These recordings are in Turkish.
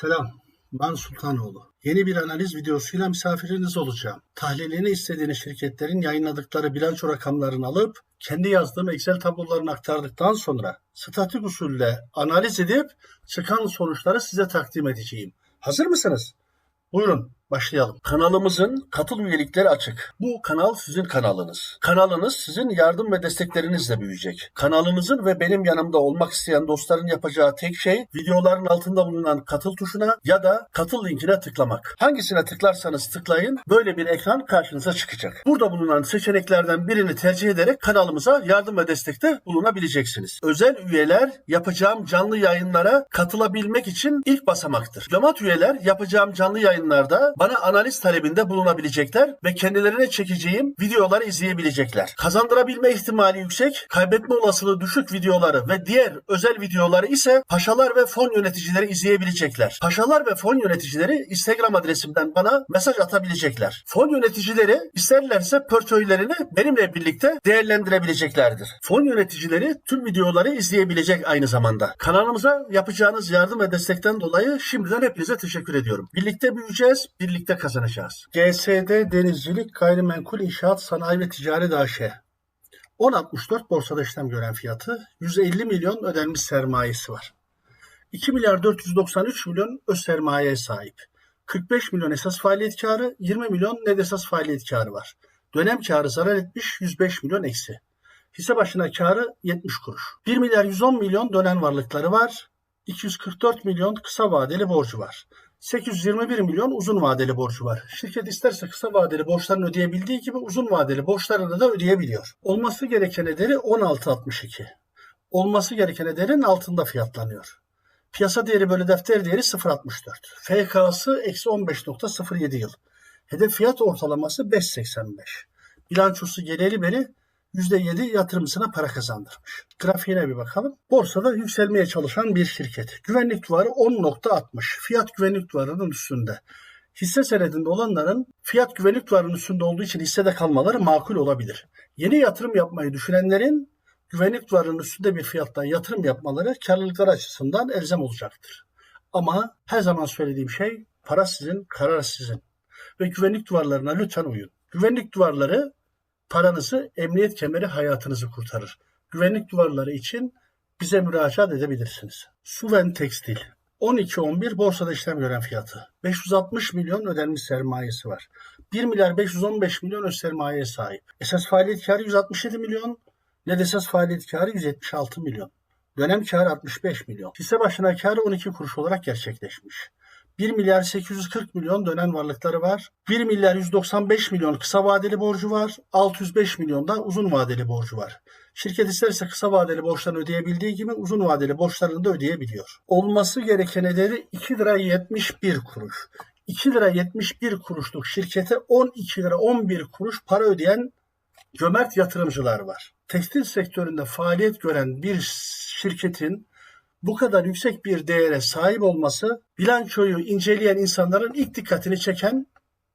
Selam, ben Sultanoğlu. Yeni bir analiz videosuyla misafiriniz olacağım. Tahlilini istediğiniz şirketlerin yayınladıkları bilanço rakamlarını alıp kendi yazdığım Excel tablolarını aktardıktan sonra statik usulle analiz edip çıkan sonuçları size takdim edeceğim. Hazır mısınız? Buyurun başlayalım. Kanalımızın katıl üyelikleri açık. Bu kanal sizin kanalınız. Kanalınız sizin yardım ve desteklerinizle büyüyecek. Kanalımızın ve benim yanımda olmak isteyen dostların yapacağı tek şey videoların altında bulunan katıl tuşuna ya da katıl linkine tıklamak. Hangisine tıklarsanız tıklayın böyle bir ekran karşınıza çıkacak. Burada bulunan seçeneklerden birini tercih ederek kanalımıza yardım ve destekte bulunabileceksiniz. Özel üyeler yapacağım canlı yayınlara katılabilmek için ilk basamaktır. Diplomat üyeler yapacağım canlı yayınlarda bana analiz talebinde bulunabilecekler ve kendilerine çekeceğim videoları izleyebilecekler. Kazandırabilme ihtimali yüksek, kaybetme olasılığı düşük videoları ve diğer özel videoları ise paşalar ve fon yöneticileri izleyebilecekler. Paşalar ve fon yöneticileri Instagram adresimden bana mesaj atabilecekler. Fon yöneticileri isterlerse portföylerini benimle birlikte değerlendirebileceklerdir. Fon yöneticileri tüm videoları izleyebilecek aynı zamanda. Kanalımıza yapacağınız yardım ve destekten dolayı şimdiden hepinize teşekkür ediyorum. Birlikte büyüyeceğiz, birlikte kazanacağız. GSD Denizcilik Gayrimenkul İnşaat Sanayi ve Ticaret AŞ 10.64 borsada işlem gören fiyatı 150 milyon ödenmiş sermayesi var. 2 milyar 493 milyon öz sermayeye sahip. 45 milyon esas faaliyet karı, 20 milyon net esas faaliyet karı var. Dönem karı zarar etmiş 105 milyon eksi. Hisse başına karı 70 kuruş. 1 milyar 110 milyon dönen varlıkları var. 244 milyon kısa vadeli borcu var. 821 milyon uzun vadeli borcu var. Şirket isterse kısa vadeli borçlarını ödeyebildiği gibi uzun vadeli borçlarını da ödeyebiliyor. Olması gereken ederi 16.62. Olması gereken ederin altında fiyatlanıyor. Piyasa değeri bölü defter değeri 0.64. FK'sı eksi 15.07 yıl. Hedef fiyat ortalaması 5.85. Bilançosu geleli beri %7 yatırımcısına para kazandırmış. Grafiğine bir bakalım. Borsada yükselmeye çalışan bir şirket. Güvenlik duvarı 10.60. Fiyat güvenlik duvarının üstünde. Hisse senedinde olanların fiyat güvenlik duvarının üstünde olduğu için hissede kalmaları makul olabilir. Yeni yatırım yapmayı düşünenlerin güvenlik duvarının üstünde bir fiyattan yatırım yapmaları karlılıklar açısından elzem olacaktır. Ama her zaman söylediğim şey para sizin, karar sizin. Ve güvenlik duvarlarına lütfen uyun. Güvenlik duvarları paranızı, emniyet kemeri hayatınızı kurtarır. Güvenlik duvarları için bize müracaat edebilirsiniz. Suven Tekstil 12-11 borsada işlem gören fiyatı. 560 milyon ödenmiş sermayesi var. 1 milyar 515 milyon öz sermayeye sahip. Esas faaliyet karı 167 milyon, net esas faaliyet karı 176 milyon. Dönem karı 65 milyon. Hisse başına karı 12 kuruş olarak gerçekleşmiş. 1 milyar 840 milyon dönen varlıkları var. 1 milyar 195 milyon kısa vadeli borcu var. 605 milyon da uzun vadeli borcu var. Şirket isterse kısa vadeli borçlarını ödeyebildiği gibi uzun vadeli borçlarını da ödeyebiliyor. Olması gereken ederi 2 lira 71 kuruş. 2 lira 71 kuruşluk şirkete 12 lira 11 kuruş para ödeyen cömert yatırımcılar var. Tekstil sektöründe faaliyet gören bir şirketin bu kadar yüksek bir değere sahip olması bilançoyu inceleyen insanların ilk dikkatini çeken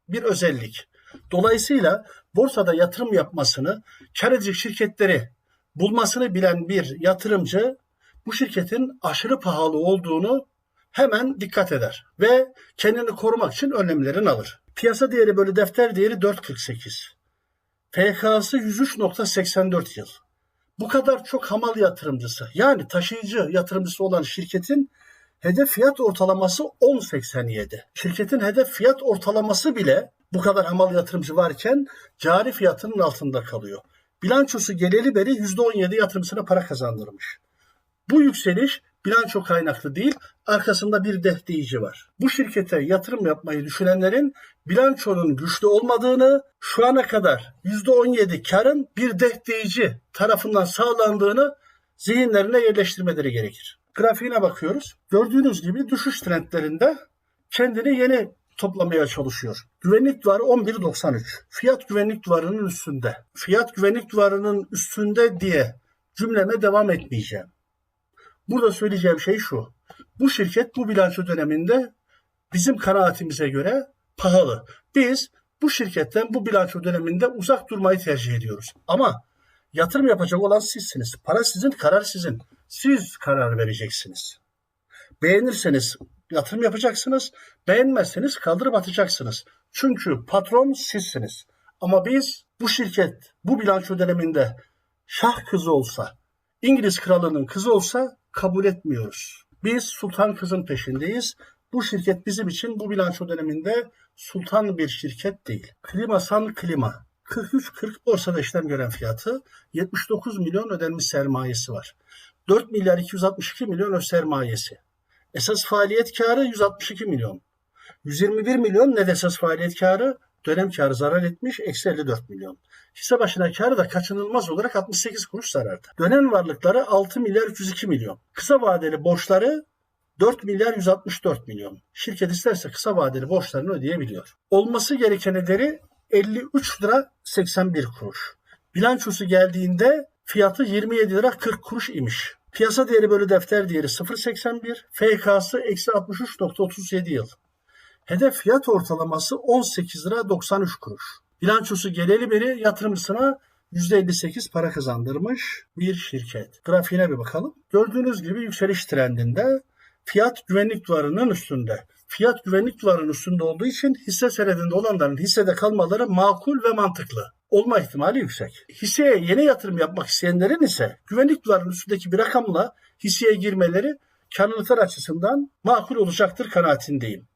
bir özellik. Dolayısıyla borsada yatırım yapmasını, kar edecek şirketleri bulmasını bilen bir yatırımcı bu şirketin aşırı pahalı olduğunu hemen dikkat eder ve kendini korumak için önlemlerini alır. Piyasa değeri bölü defter değeri 4.48. FK'sı 103.84 yıl bu kadar çok hamal yatırımcısı yani taşıyıcı yatırımcısı olan şirketin hedef fiyat ortalaması 10.87. Şirketin hedef fiyat ortalaması bile bu kadar hamal yatırımcı varken cari fiyatının altında kalıyor. Bilançosu geleli beri %17 yatırımcısına para kazandırmış. Bu yükseliş bilanço kaynaklı değil, arkasında bir dehdeyici var. Bu şirkete yatırım yapmayı düşünenlerin bilançonun güçlü olmadığını, şu ana kadar %17 karın bir dehdeyici tarafından sağlandığını zihinlerine yerleştirmeleri gerekir. Grafiğine bakıyoruz. Gördüğünüz gibi düşüş trendlerinde kendini yeni toplamaya çalışıyor. Güvenlik duvarı 11.93. Fiyat güvenlik duvarının üstünde. Fiyat güvenlik duvarının üstünde diye cümleme devam etmeyeceğim. Burada söyleyeceğim şey şu. Bu şirket bu bilanço döneminde bizim kanaatimize göre pahalı. Biz bu şirketten bu bilanço döneminde uzak durmayı tercih ediyoruz. Ama yatırım yapacak olan sizsiniz. Para sizin, karar sizin. Siz karar vereceksiniz. Beğenirseniz yatırım yapacaksınız. Beğenmezseniz kaldırıp atacaksınız. Çünkü patron sizsiniz. Ama biz bu şirket bu bilanço döneminde şah kızı olsa, İngiliz kralının kızı olsa kabul etmiyoruz. Biz sultan kızın peşindeyiz. Bu şirket bizim için bu bilanço döneminde sultan bir şirket değil. Klimasan Klima 43.40 borsada işlem gören fiyatı 79 milyon ödenmiş sermayesi var. 4 milyar 262 milyon öz sermayesi. Esas faaliyet karı 162 milyon. 121 milyon net esas faaliyet karı dönem karı zarar etmiş eksi 54 milyon. Hisse başına karı da kaçınılmaz olarak 68 kuruş zararda. Dönem varlıkları 6 milyar 302 milyon. Kısa vadeli borçları 4 milyar 164 milyon. Şirket isterse kısa vadeli borçlarını ödeyebiliyor. Olması gereken ederi 53 lira 81 kuruş. Bilançosu geldiğinde fiyatı 27 lira 40 kuruş imiş. Piyasa değeri bölü defter değeri 0.81, FK'sı eksi 63.37 yıl. Hedef fiyat ortalaması 18 lira 93 kuruş. Bilançosu geleli beri yatırımcısına %58 para kazandırmış bir şirket. Grafiğine bir bakalım. Gördüğünüz gibi yükseliş trendinde fiyat güvenlik duvarının üstünde. Fiyat güvenlik duvarının üstünde olduğu için hisse senedinde olanların hissede kalmaları makul ve mantıklı. Olma ihtimali yüksek. Hisseye yeni yatırım yapmak isteyenlerin ise güvenlik duvarının üstündeki bir rakamla hisseye girmeleri karlılıklar açısından makul olacaktır kanaatindeyim.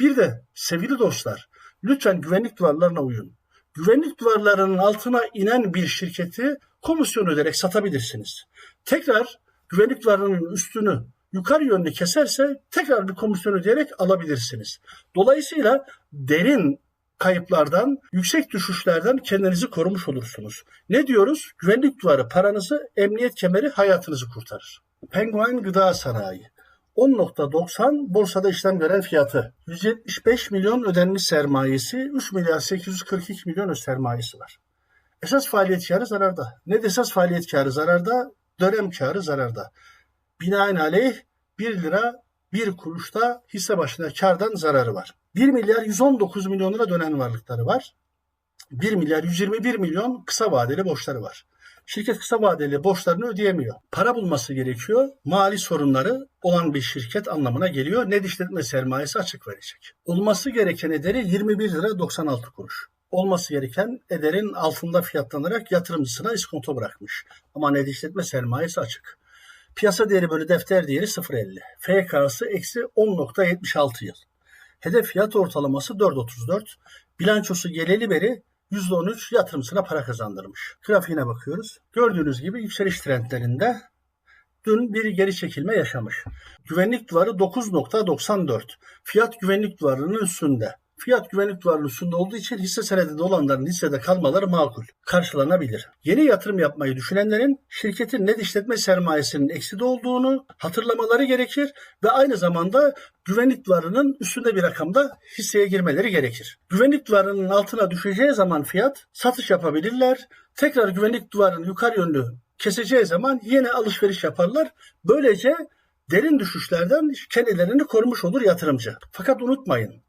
Bir de sevgili dostlar lütfen güvenlik duvarlarına uyun. Güvenlik duvarlarının altına inen bir şirketi komisyon öderek satabilirsiniz. Tekrar güvenlik duvarının üstünü yukarı yönlü keserse tekrar bir komisyon ödeyerek alabilirsiniz. Dolayısıyla derin kayıplardan, yüksek düşüşlerden kendinizi korumuş olursunuz. Ne diyoruz? Güvenlik duvarı paranızı, emniyet kemeri hayatınızı kurtarır. Penguen Gıda Sanayi 10.90 borsada işlem gören fiyatı. 175 milyon ödenmiş sermayesi, 3 milyar 842 milyon öz sermayesi var. Esas faaliyet karı zararda. Ne de esas faaliyet karı zararda, dönem karı zararda. Binaenaleyh 1 lira 1 kuruşta hisse başına kardan zararı var. 1 milyar 119 milyon lira dönen varlıkları var. 1 milyar 121 milyon kısa vadeli borçları var. Şirket kısa vadeli borçlarını ödeyemiyor. Para bulması gerekiyor. Mali sorunları olan bir şirket anlamına geliyor. Net işletme sermayesi açık verecek. Olması gereken ederi 21 lira 96 kuruş. Olması gereken ederin altında fiyatlanarak yatırımcısına iskonto bırakmış. Ama net işletme sermayesi açık. Piyasa değeri bölü defter değeri 0.50. FK'sı eksi 10.76 yıl. Hedef fiyat ortalaması 4.34. Bilançosu geleli beri %13 yatırımcısına para kazandırmış. Grafiğine bakıyoruz. Gördüğünüz gibi yükseliş trendlerinde dün bir geri çekilme yaşamış. Güvenlik duvarı 9.94. Fiyat güvenlik duvarının üstünde. Fiyat güvenlik üstünde olduğu için hisse senedinde olanların hissede kalmaları makul, karşılanabilir. Yeni yatırım yapmayı düşünenlerin şirketin net işletme sermayesinin ekside olduğunu hatırlamaları gerekir ve aynı zamanda güvenlik duvarının üstünde bir rakamda hisseye girmeleri gerekir. Güvenlik duvarının altına düşeceği zaman fiyat satış yapabilirler. Tekrar güvenlik duvarının yukarı yönlü keseceği zaman yine alışveriş yaparlar. Böylece derin düşüşlerden kendilerini korumuş olur yatırımcı. Fakat unutmayın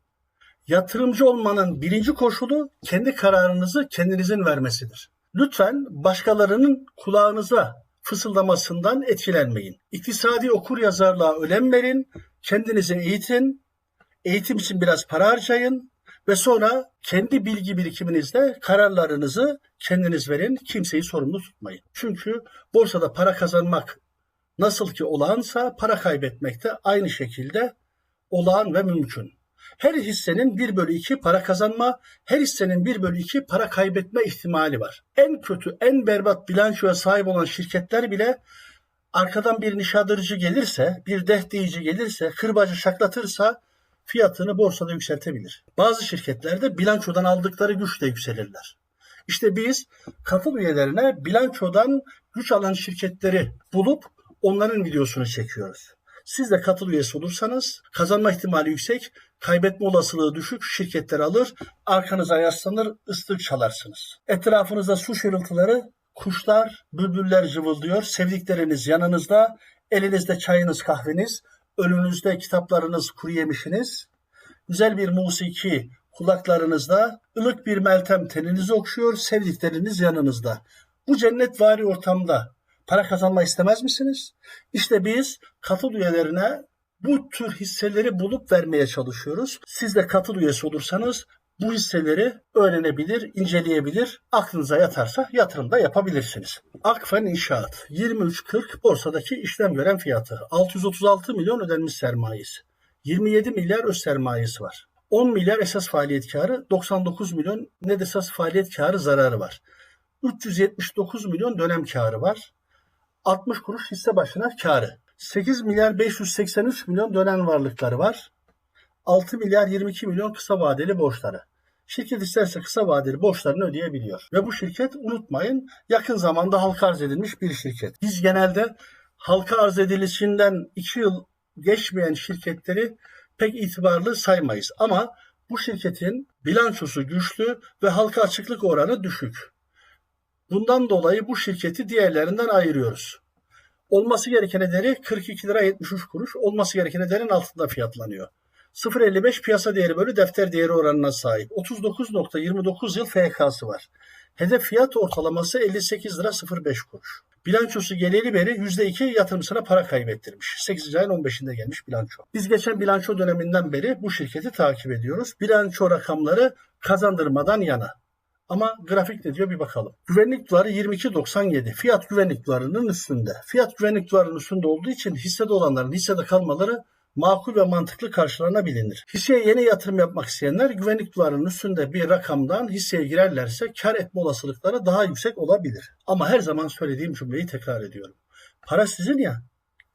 Yatırımcı olmanın birinci koşulu kendi kararınızı kendinizin vermesidir. Lütfen başkalarının kulağınıza fısıldamasından etkilenmeyin. İktisadi okur yazarlığa önem verin, kendinizi eğitin, eğitim için biraz para harcayın ve sonra kendi bilgi birikiminizle kararlarınızı kendiniz verin, kimseyi sorumlu tutmayın. Çünkü borsada para kazanmak nasıl ki olağansa para kaybetmek de aynı şekilde olağan ve mümkün. Her hissenin 1 bölü 2 para kazanma, her hissenin 1 bölü 2 para kaybetme ihtimali var. En kötü, en berbat bilançoya sahip olan şirketler bile arkadan bir nişadırıcı gelirse, bir dehdeyici gelirse, kırbacı şaklatırsa fiyatını borsada yükseltebilir. Bazı şirketlerde bilançodan aldıkları güçle yükselirler. İşte biz katıl üyelerine bilançodan güç alan şirketleri bulup onların videosunu çekiyoruz. Siz de katıl üyesi olursanız kazanma ihtimali yüksek, kaybetme olasılığı düşük şirketler alır, arkanıza yaslanır, ıslık çalarsınız. Etrafınızda su şırıltıları, kuşlar, bülbüller cıvıldıyor, sevdikleriniz yanınızda, elinizde çayınız, kahveniz, önünüzde kitaplarınız, kuru yemişiniz, güzel bir musiki kulaklarınızda, ılık bir meltem teninizi okşuyor, sevdikleriniz yanınızda. Bu cennet vari ortamda para kazanma istemez misiniz? İşte biz katıl üyelerine Bu tür hisseleri bulup vermeye çalışıyoruz. Siz de katıl üyesi olursanız bu hisseleri öğrenebilir, inceleyebilir, aklınıza yatarsa yatırımda yapabilirsiniz. Akfen İnşaat 23.40 borsadaki işlem gören fiyatı 636 milyon ödenmiş sermayesi. 27 milyar öz sermayesi var. 10 milyar esas faaliyet karı, 99 milyon net esas faaliyet karı zararı var. 379 milyon dönem karı var. 60 kuruş hisse başına karı. 8 milyar 583 milyon dönem varlıkları var. 6 milyar 22 milyon kısa vadeli borçları. Şirket isterse kısa vadeli borçlarını ödeyebiliyor. Ve bu şirket unutmayın yakın zamanda halka arz edilmiş bir şirket. Biz genelde halka arz edilişinden 2 yıl geçmeyen şirketleri pek itibarlı saymayız. Ama bu şirketin bilançosu güçlü ve halka açıklık oranı düşük. Bundan dolayı bu şirketi diğerlerinden ayırıyoruz. Olması gereken değeri 42 lira 73 kuruş, olması gereken değerin altında fiyatlanıyor. 0.55 piyasa değeri bölü defter değeri oranına sahip. 39.29 yıl FK'sı var. Hedef fiyat ortalaması 58 lira 05 kuruş. Bilançosu geleli beri %2 yatırımcısına para kaybettirmiş. 8. ayın 15'inde gelmiş bilanço. Biz geçen bilanço döneminden beri bu şirketi takip ediyoruz. Bilanço rakamları kazandırmadan yana. Ama grafik ne diyor bir bakalım. Güvenlik duvarı 22.97. Fiyat güvenlik duvarının üstünde. Fiyat güvenlik duvarının üstünde olduğu için hissede olanların hissede kalmaları makul ve mantıklı karşılanabilir. Hisseye yeni yatırım yapmak isteyenler güvenlik duvarının üstünde bir rakamdan hisseye girerlerse kar etme olasılıkları daha yüksek olabilir. Ama her zaman söylediğim cümleyi tekrar ediyorum. Para sizin ya,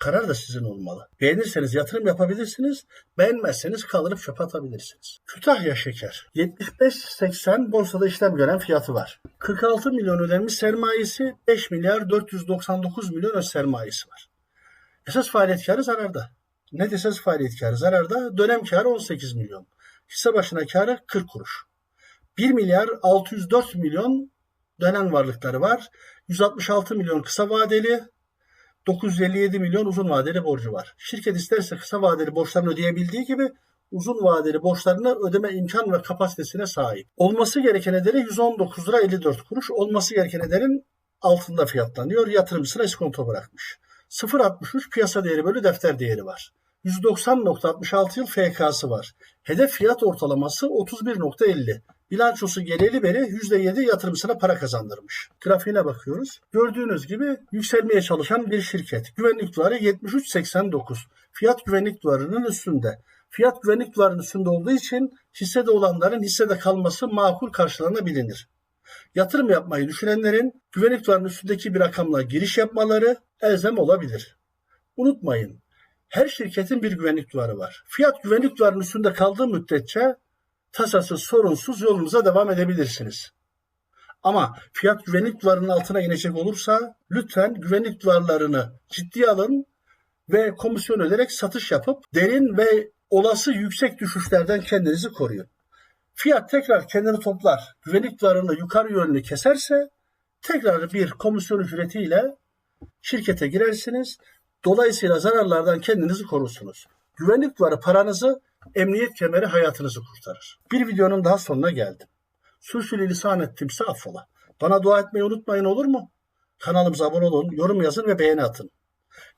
karar da sizin olmalı. Beğenirseniz yatırım yapabilirsiniz, beğenmezseniz kaldırıp çöpe atabilirsiniz. Kütahya Şeker 75.80 borsada işlem gören fiyatı var. 46 milyon ödenmiş sermayesi, 5 milyar 499 milyon öz sermayesi var. Esas faaliyet karı zararda. Net esas faaliyet karı zararda, dönem karı 18 milyon. Hisse başına karı 40 kuruş. 1 milyar 604 milyon dönem varlıkları var. 166 milyon kısa vadeli, 957 milyon uzun vadeli borcu var. Şirket isterse kısa vadeli borçlarını ödeyebildiği gibi uzun vadeli borçlarını ödeme imkan ve kapasitesine sahip. Olması gereken ederi 119 lira 54 kuruş. Olması gereken ederin altında fiyatlanıyor. Yatırımcısına iskonto bırakmış. 0.63 piyasa değeri bölü defter değeri var. 190.66 yıl FK'sı var. Hedef fiyat ortalaması 31.50. Bilançosu geleli beri %7 yatırımcısına para kazandırmış. Grafiğine bakıyoruz. Gördüğünüz gibi yükselmeye çalışan bir şirket. Güvenlik duvarı 73.89. Fiyat güvenlik duvarının üstünde. Fiyat güvenlik duvarının üstünde olduğu için hissede olanların hissede kalması makul karşılanabilir. Yatırım yapmayı düşünenlerin güvenlik duvarının üstündeki bir rakamla giriş yapmaları elzem olabilir. Unutmayın, her şirketin bir güvenlik duvarı var. Fiyat güvenlik duvarının üstünde kaldığı müddetçe tasasız, sorunsuz yolunuza devam edebilirsiniz. Ama fiyat güvenlik duvarının altına inecek olursa lütfen güvenlik duvarlarını ciddiye alın ve komisyon öderek satış yapıp derin ve olası yüksek düşüşlerden kendinizi koruyun. Fiyat tekrar kendini toplar, güvenlik duvarını yukarı yönlü keserse tekrar bir komisyon ücretiyle şirkete girersiniz. Dolayısıyla zararlardan kendinizi korursunuz. Güvenlik duvarı paranızı, emniyet kemeri hayatınızı kurtarır. Bir videonun daha sonuna geldim. Sürçülü lisan ettimse affola. Bana dua etmeyi unutmayın olur mu? Kanalımıza abone olun, yorum yazın ve beğeni atın.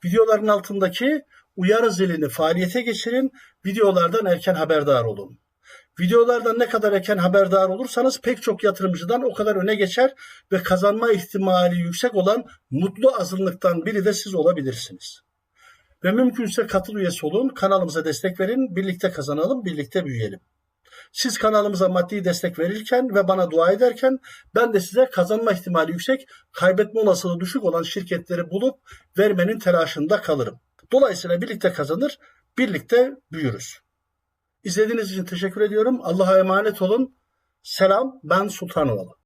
Videoların altındaki uyarı zilini faaliyete geçirin, videolardan erken haberdar olun. Videolardan ne kadar erken haberdar olursanız pek çok yatırımcıdan o kadar öne geçer ve kazanma ihtimali yüksek olan mutlu azınlıktan biri de siz olabilirsiniz. Ve mümkünse katıl üyesi olun, kanalımıza destek verin, birlikte kazanalım, birlikte büyüyelim. Siz kanalımıza maddi destek verirken ve bana dua ederken ben de size kazanma ihtimali yüksek, kaybetme olasılığı düşük olan şirketleri bulup vermenin telaşında kalırım. Dolayısıyla birlikte kazanır, birlikte büyürüz. İzlediğiniz için teşekkür ediyorum. Allah'a emanet olun. Selam, ben Sultanoğlu.